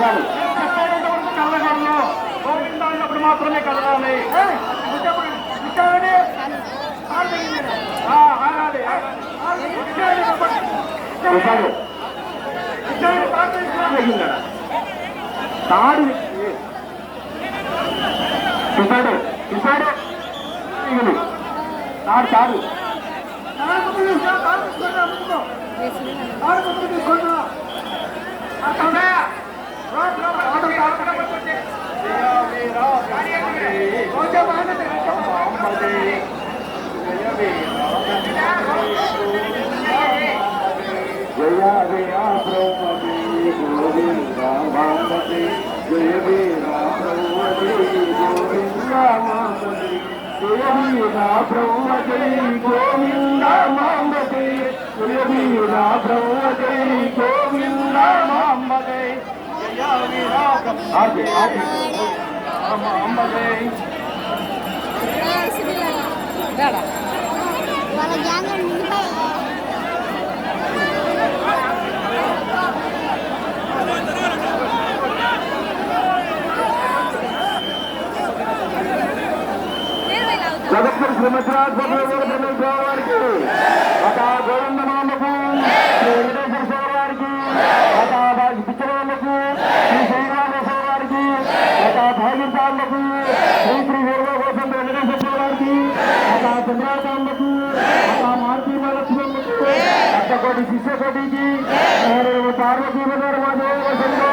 కలగాలి చెప్పేటంత వరకు గోవింద అన్నప్పుడు మాత్రమే కలగాలి తాడు చూశాడు చూశాడు తాడు తాడు తీసుకున్నా నిమిషాలు కొంచెం జయ వీరా ద్రౌపది వాళ్ళ గ్యాంగ్ నిండిపోయి జగత్పూర్ శ్రీమద్రాజ్ బ్రహ్మేశ్వర వారికి అట్టకోటి శిష్యకోటికి పార్వతీ నగర్ మాధవ వసంతో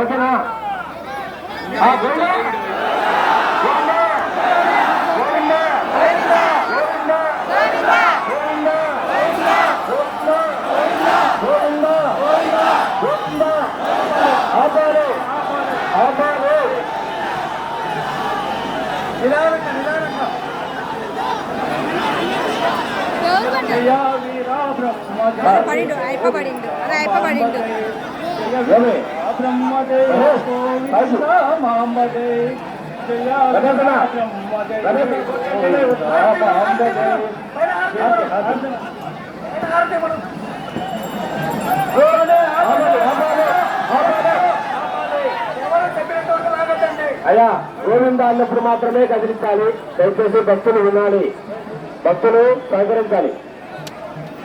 ఓకేనా ఆ గోవింద గోవింద గోవింద గోవింద గోవింద గోవింద గోవింద ఆపాలి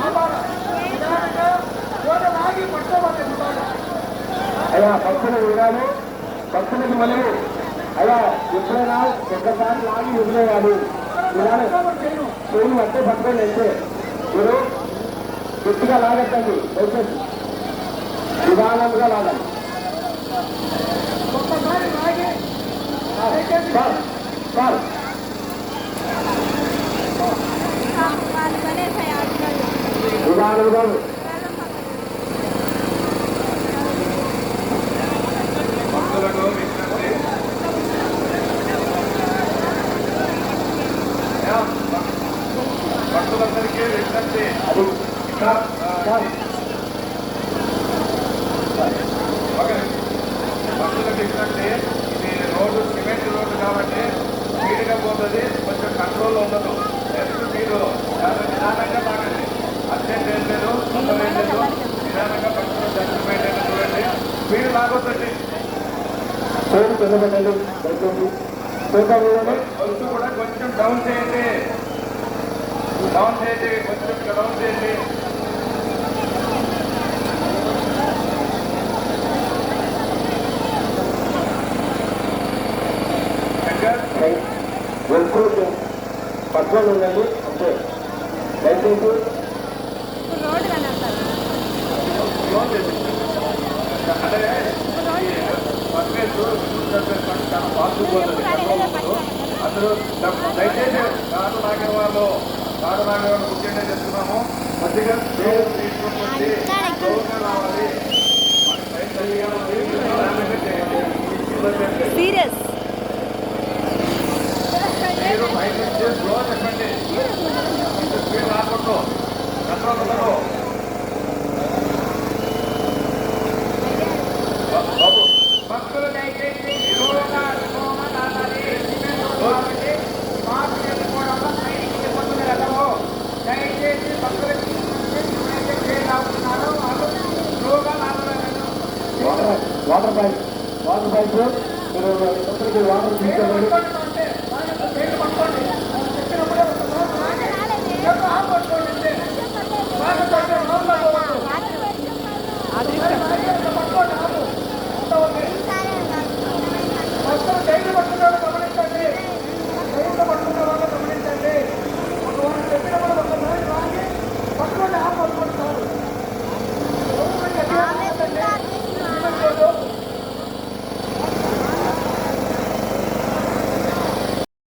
కాదు నిదానంగా గోడ లాగి పట్టుకోవాలి నిదానంగా. అయ్యా భక్తులు వినాలి. భక్తులకు మళ్ళీ అయ్యా ఎప్పుడైనా ఒక్కసారి లాగి వదిలేయాలి వినాలి. చెవులు అంటే పట్టుకొని వెళ్తే మీరు గట్టిగా లాగట్టండి దయచేసి నిదానంగా లాగాలి ఒక్కసారి లాగి. నిదానంగా భక్తులకు భక్తులందరికీ విజ్ఞప్తి అది సార్ భక్తులకు విజ్ఞప్తి. పేరు కింద పెట్టండి దయచేసి పేపర్ చూడండి గొంతు కూడా కొంచెం డౌన్ చేయండి డౌన్ చేయండి కొంచెం డౌన్ చేయండి శంకర్ వెళ్తూ పట్టుకొని ఉండండి అంతే దయచేసి ఇప్పుడు రోడ్డు కానీ అంటారు ఫోన్ చేసి అంటే ఈ చాలా ఫాస్ట్ పోతుంది దయచేసి కారు లాగే కారు లాగే ముఖ్యంగా కొద్దిగా తీసుకుంటుంది రావాలి సీరియస్. మీరు బయట నుంచి స్లో చెప్పండి స్పీడ్ కంట్రోల్ ఉండదు బాబు water water pipe water pipe మీరు ఎప్పటికీ వాటర్ తీసుకోవాలి